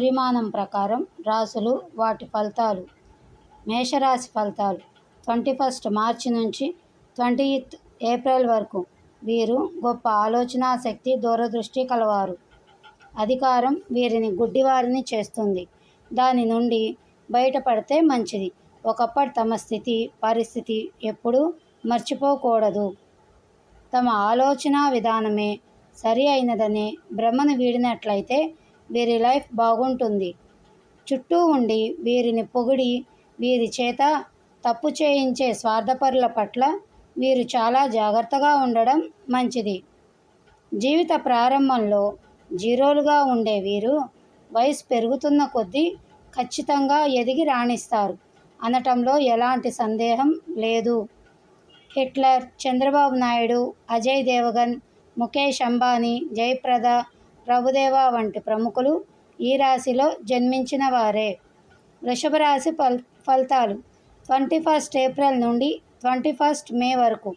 పరిమాణం ప్రకారం రాసులు వాటి ఫలితాలు. మేషరాశి ఫలితాలు. ట్వంటీ ఫస్ట్ మార్చి నుంచి ట్వంటీ ఏప్రిల్ వరకు వీరు గొప్ప ఆలోచనా శక్తి దూరదృష్టి కలవారు. అధికారం వీరిని గుడ్డివారిని చేస్తుంది. దాని నుండి బయటపడితే మంచిది. ఒకప్పటి తమ స్థితి పరిస్థితి ఎప్పుడూ మర్చిపోకూడదు. తమ ఆలోచన విధానమే సరి అయినదనే భ్రమను వీడినట్లయితే వీరి లైఫ్ బాగుంటుంది. చుట్టూ ఉండి వీరిని పొగిడి వీరి చేత తప్పు చేయించే స్వార్థపరుల పట్ల వీరు చాలా జాగ్రత్తగా ఉండడం మంచిది. జీవిత ప్రారంభంలో జీరోలుగా ఉండే వీరు వయసు పెరుగుతున్న కొద్దీ ఖచ్చితంగా ఎదిగి రాణిస్తారు. అనటంలో ఎలాంటి సందేహం లేదు. హిట్లర్ చంద్రబాబు నాయుడు అజయ్ దేవగన్ ముఖేష్ అంబానీ జయప్రద ప్రభుదేవ వంటి ప్రముఖులు ఈ రాశిలో జన్మించిన వారే. వృషభ రాశి ఫల్ ఫలితాలు. ట్వంటీ ఫస్ట్ ఏప్రిల్ నుండి ట్వంటీ ఫస్ట్ మే వరకు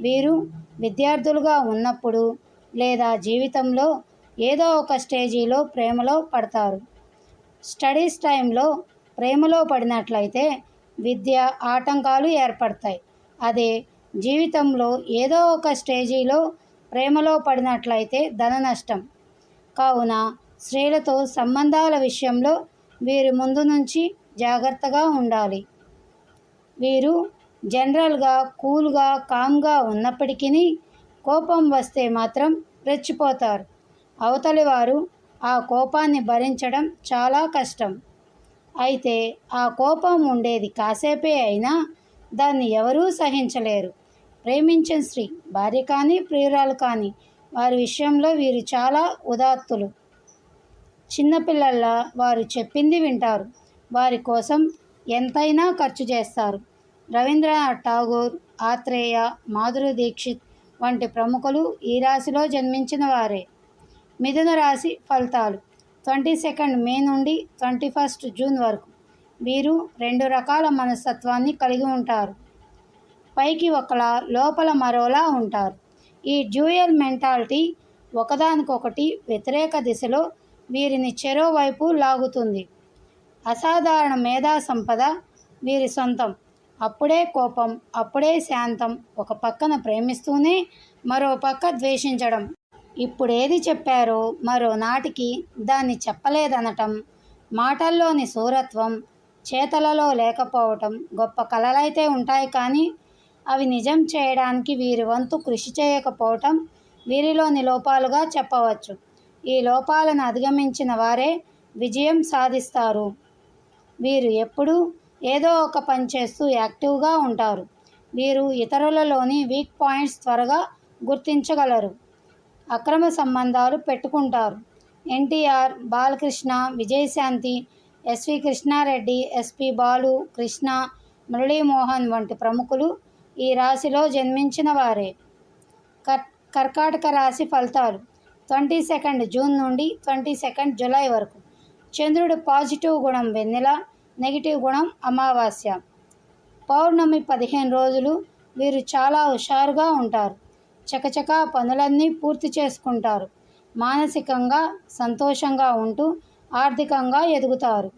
వీరు విద్యార్థులుగా ఉన్నప్పుడు లేదా జీవితంలో ఏదో ఒక స్టేజీలో ప్రేమలో పడతారు. స్టడీస్ టైంలో ప్రేమలో పడినట్లయితే విద్య ఆటంకాలు ఏర్పడతాయి. అదే జీవితంలో ఏదో ఒక స్టేజీలో ప్రేమలో పడినట్లయితే ధన నష్టం. కావున స్త్రీలతో సంబంధాల విషయంలో వీరి ముందు నుంచి జాగ్రత్తగా ఉండాలి. వీరు జనరల్గా కూల్గా కామ్గా ఉన్నప్పటికీ కోపం వస్తే మాత్రం రెచ్చిపోతారు. అవతలి వారు ఆ కోపాన్ని భరించడం చాలా కష్టం. అయితే ఆ కోపం ఉండేది కాసేపే అయినా దాన్ని ఎవరూ సహించలేరు. ప్రేమించిన స్త్రీ భార్య కానీ ప్రియురాలు కానీ వారి విషయంలో వీరు చాలా ఉదాత్తులు. చిన్నపిల్లల్లా వారు చెప్పింది వింటారు. వారి కోసం ఎంతైనా ఖర్చు చేస్తారు. రవీంద్రనాథ్ ఠాగూర్ ఆత్రేయ మాధురి దీక్షిత్ వంటి ప్రముఖులు ఈ రాశిలో జన్మించిన వారే. మిథున రాశి ఫలితాలు. ట్వంటీ సెకండ్ మే నుండి ట్వంటీ ఫస్ట్ జూన్ వరకు వీరు రెండు రకాల మనస్తత్వాన్ని కలిగి ఉంటారు. పైకి ఒకలా లోపల మరోలా ఉంటారు. ఈ డ్యూయల్ మెంటాలిటీ ఒకదానికొకటి వ్యతిరేక దిశలో వీరిని చెరోవైపు లాగుతుంది. అసాధారణ మేధా సంపద వీరి సొంతం. అప్పుడే కోపం అప్పుడే శాంతం ఒక పక్కన ప్రేమిస్తూనే మరో పక్క ద్వేషించడం. ఇప్పుడు ఏది చెప్పారో మరో నాటికి దాన్ని చెప్పలేదనటం మాటల్లోని సూరత్వం చేతలలో లేకపోవటం గొప్ప కళలైతే ఉంటాయి కానీ అవి నిజం చేయడానికి వీరి వంతు కృషి చేయకపోవటం వీరిలోని లోపాలుగా చెప్పవచ్చు. ఈ లోపాలను అధిగమించిన వారే విజయం సాధిస్తారు. వీరు ఎప్పుడూ ఏదో ఒక పని చేస్తూ యాక్టివ్గా ఉంటారు. వీరు ఇతరులలోని వీక్ పాయింట్స్ త్వరగా గుర్తించగలరు. అక్రమ సంబంధాలు పెట్టుకుంటారు. ఎన్టీఆర్ బాలకృష్ణ విజయశాంతి ఎస్వి కృష్ణారెడ్డి ఎస్పి బాలు కృష్ణ మురళీమోహన్ వంటి ప్రముఖులు ఈ రాశిలో జన్మించిన వారే. కర్ కర్కాటక రాశి ఫలితాలు. ట్వంటీ సెకండ్ జూన్ నుండి ట్వంటీ సెకండ్ జూలై వరకు. చంద్రుడు పాజిటివ్ గుణం వెన్నెల నెగిటివ్ గుణం అమావాస్య. పౌర్ణమి పదిహేను రోజులు వీరు చాలా హుషారుగా ఉంటారు. చకచక పనులన్నీ పూర్తి చేసుకుంటారు. మానసికంగా సంతోషంగా ఉంటూ ఆర్థికంగా ఎదుగుతారు.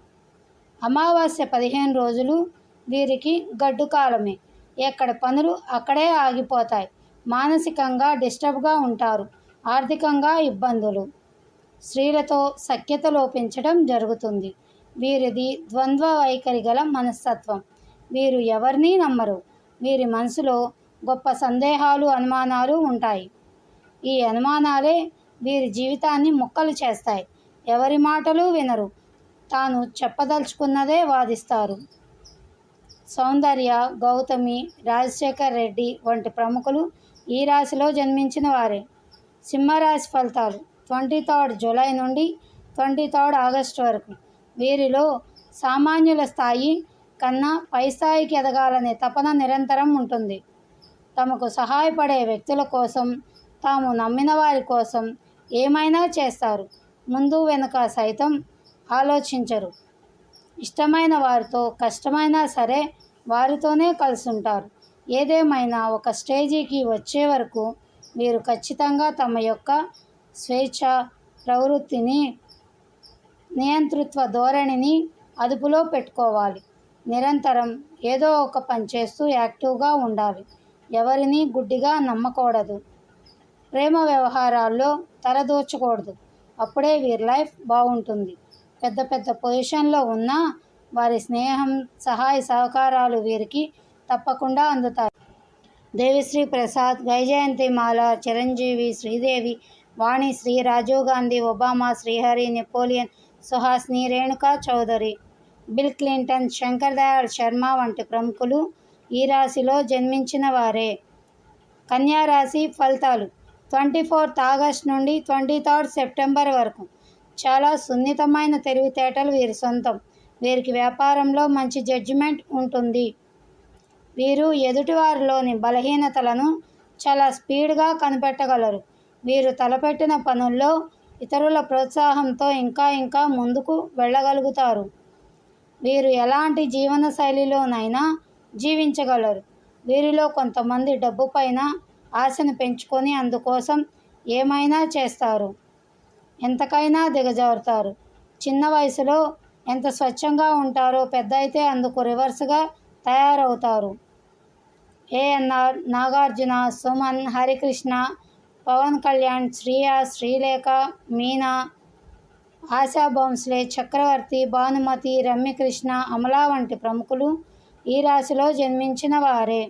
అమావాస్య పదిహేను రోజులు వీరికి గడ్డు కాలమే ఎక్కడ పనులు అక్కడే ఆగిపోతాయి. మానసికంగా డిస్టర్బ్గా ఉంటారు. ఆర్థికంగా ఇబ్బందులు. స్త్రీలతో సఖ్యత లోపించడం జరుగుతుంది. వీరిది ద్వంద్వ వైఖరి గల మనస్తత్వం. వీరు ఎవరినీ నమ్మరు. వీరి మనసులో గొప్ప సందేహాలు అనుమానాలు ఉంటాయి. ఈ అనుమానాలే వీరి జీవితాన్ని ముక్కలు చేస్తాయి. ఎవరి మాటలు వినరు. తాను చెప్పదలుచుకున్నదే వాదిస్తారు. సౌందర్య గౌతమి రాజశేఖర్ రెడ్డి వంటి ప్రముఖులు ఈ రాశిలో జన్మించిన వారే. సింహరాశి ఫలితాలు ట్వంటీ థర్డ్ జూలై నుండి ట్వంటీ థర్డ్ ఆగస్ట్ వరకు. వీరిలో సామాన్యుల స్థాయి కన్నా పై స్థాయికి ఎదగాలనే తపన నిరంతరం ఉంటుంది. తమకు సహాయపడే వ్యక్తుల కోసం తాము నమ్మిన వారి కోసం ఏమైనా చేస్తారు. ముందు వెనుక సైతం ఆలోచించరు. ఇష్టమైన వారితో కష్టమైనా సరే వారితోనే కలిసి ఉంటారు ఏదేమైనా ఒక స్టేజీకి వచ్చే వరకు వీరు ఖచ్చితంగా తమ యొక్క స్వేచ్ఛ ప్రవృత్తిని నియంతృత్వ ధోరణిని అదుపులో పెట్టుకోవాలి. నిరంతరం ఏదో ఒక పని చేస్తూ యాక్టివ్గా ఉండాలి. ఎవరిని గుడ్డిగా నమ్మకూడదు. ప్రేమ వ్యవహారాల్లో తలదూర్చకూడదు అప్పుడే వీరి లైఫ్ బాగుంటుంది. పెద్ద పెద్ద పొజిషన్లో ఉన్న వారి స్నేహం సహాయ సహకారాలు వీరికి తప్పకుండా అందుతాయి. Devi Sri Prasad Vyjayanthi Mala Chiranjeevi Sridevi Vani Sri Rajiv Gandhi Obama Srihari Napoleon Suhasini Renuka Chowdhury Bill Clinton Shankar Dayal Sharma వంటి ప్రముఖులు ఈ రాశిలో జన్మించిన వారే. కన్యా రాశి ఫలితాలు ట్వంటీ ఫోర్త్ ఆగస్ట్ నుండి ట్వంటీ థర్డ్ సెప్టెంబర్ వరకు చాలా సున్నితమైన తెలివితేటలు వీరి సొంతం. వీరికి వ్యాపారంలో మంచి జడ్జిమెంట్ ఉంటుంది. వీరు ఎదుటివారిలోని బలహీనతలను చాలా స్పీడ్గా కనిపెట్టగలరు. వీరు తలపెట్టిన పనుల్లో ఇతరుల ప్రోత్సాహంతో ఇంకా ఇంకా ముందుకు వెళ్ళగలుగుతారు. వీరు ఎలాంటి జీవన శైలిలోనైనా జీవించగలరు. వీరిలో కొంతమంది డబ్బు పైన ఆశను పెంచుకొని అందుకోసం ఏమైనా చేస్తారు. ఎంతకైనా దిగజారుతారు. చిన్న వయసులో ఎంత స్వచ్ఛంగా ఉంటారో పెద్ద అయితే అందుకు రివర్స్గా తయారవుతారు. ఏఎన్ఆర్ నాగార్జున సుమన్ హరికృష్ణ పవన్ కళ్యాణ్ శ్రీయా శ్రీలేఖ మీనా ఆశా భోంస్లే చక్రవర్తి భానుమతి రమ్యకృష్ణ అమలా వంటి ప్రముఖులు ఈ రాశిలో జన్మించిన వారే.